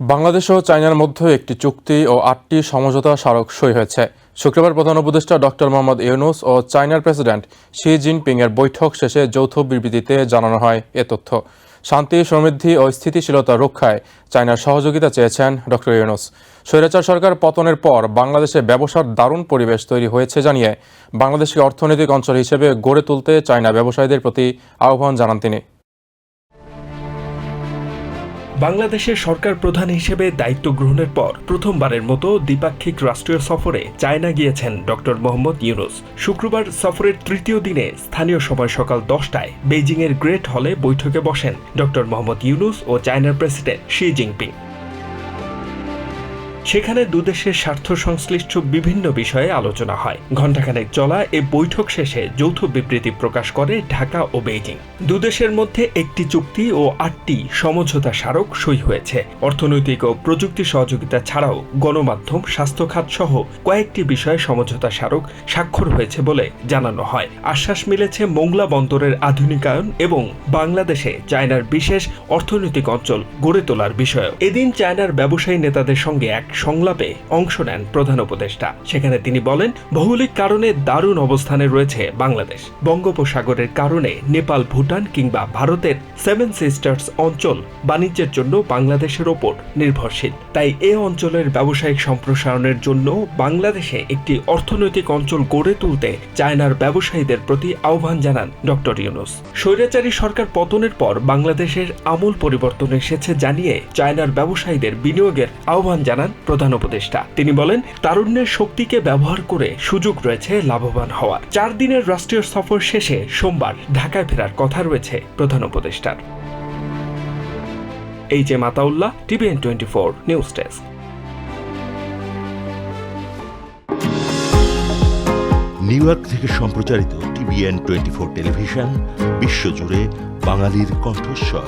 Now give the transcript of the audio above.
বাংলাদেশ ও চায়নার মধ্যে একটি চুক্তি ও আটটি সমঝোতা স্মারক সই হয়েছে। শুক্রবার প্রধান উপদেষ্টা ডক্টর মোহাম্মদ ইউনুস ও চায়নার প্রেসিডেন্ট শি জিনপিং এর বৈঠক শেষে যৌথ বিবৃতিতে জানানো হয় এ তথ্য। শান্তি, সমৃদ্ধি ও স্থিতিশীলতা রক্ষায় চায়নার সহযোগিতা চেয়েছেন ডক্টর ইউনুস। স্বৈরাচার সরকার পতনের পর বাংলাদেশে ব্যবসার দারুণ পরিবেশ তৈরি হয়েছে জানিয়ে বাংলাদেশকে অর্থনৈতিক অঞ্চল হিসেবে গড়ে তুলতে চায়না ব্যবসায়ীদের প্রতি আহ্বান জানান তিনি। বাংলাদেশের সরকার প্রধান হিসেবে দায়িত্ব গ্রহণের পর প্রথমবারের মতো দ্বিপাক্ষিক রাষ্ট্রীয় সফরে চায়না গিয়েছেন ডক্টর মোহাম্মদ ইউনুস। শুক্রবার সফরের তৃতীয় দিনে স্থানীয় সময় সকাল দশটায় বেইজিংয়ের গ্রেট হলে বৈঠকে বসেন ডক্টর মোহাম্মদ ইউনুস ও চায়নার প্রেসিডেন্ট শি জিনপিং। সেখানে দুদেশের স্বার্থ সংশ্লিষ্ট বিভিন্ন বিষয়ে আলোচনা হয়। ঘণ্টাখানেক চলা এ বৈঠক শেষে যৌথ বিবৃতি প্রকাশ করে ঢাকা ও বেইজিং। দুদেশের মধ্যে একটি চুক্তি ও আটটি সমঝোতা স্মারক সই হয়েছে। অর্থনৈতিক ও প্রযুক্তি সহযোগিতা ছাড়াও গণমাধ্যম স্বাস্থ্য খাত সহ কয়েকটি বিষয়ে সমঝোতা স্মারক স্বাক্ষর হয়েছে বলে জানানো হয়। আশ্বাস মিলেছে মোংলা বন্দরের আধুনিকায়ন এবং বাংলাদেশে চায়নার বিশেষ অর্থনৈতিক অঞ্চল গড়ে তোলার বিষয়ে এদিন চায়নার ব্যবসায়ী নেতাদের সঙ্গে এক সংলাপে অংশ নেন প্রধান উপদেষ্টা। সেখানে তিনি বলেন, ভৌগোলিক কারণে দারুণ অবস্থানে রয়েছে বাংলাদেশ। বঙ্গোপসাগরের কারণে নেপাল, ভুটান কিংবা ভারতের সেভেন সিস্টার্স অঞ্চল বাণিজ্যের জন্য বাংলাদেশের ওপর নির্ভরশীল। তাই এ অঞ্চলের ব্যবসায়িক সম্প্রসারণের জন্য বাংলাদেশে একটি অর্থনৈতিক অঞ্চল গড়ে তুলতে চায়নার ব্যবসায়ীদের প্রতি আহ্বান জানান ডক্টর ইউনুস। স্বৈরাচারী সরকার পতনের পর বাংলাদেশের আমূল পরিবর্তন এসেছে জানিয়ে চায়নার ব্যবসায়ীদের বিনিয়োগের আহ্বান জানান প্রধান উপদেষ্টা। তিনি বলেন, তারুণ্যের শক্তিকে ব্যবহার করে সুযোগ রয়েছে লাভবান হওয়ার। চার দিনের রাষ্ট্রীয় সফর শেষে সোমবার ঢাকায় ফেরার কথা রয়েছে প্রধান উপদেষ্টার। H A Mataullah TVN twenty four, news desk. New York থেকে সম্প্রচারিত টিভিএন টোয়েন্টি ফোর টেলিভিশন, বিশ্বজুড়ে বাঙালির কণ্ঠস্বর।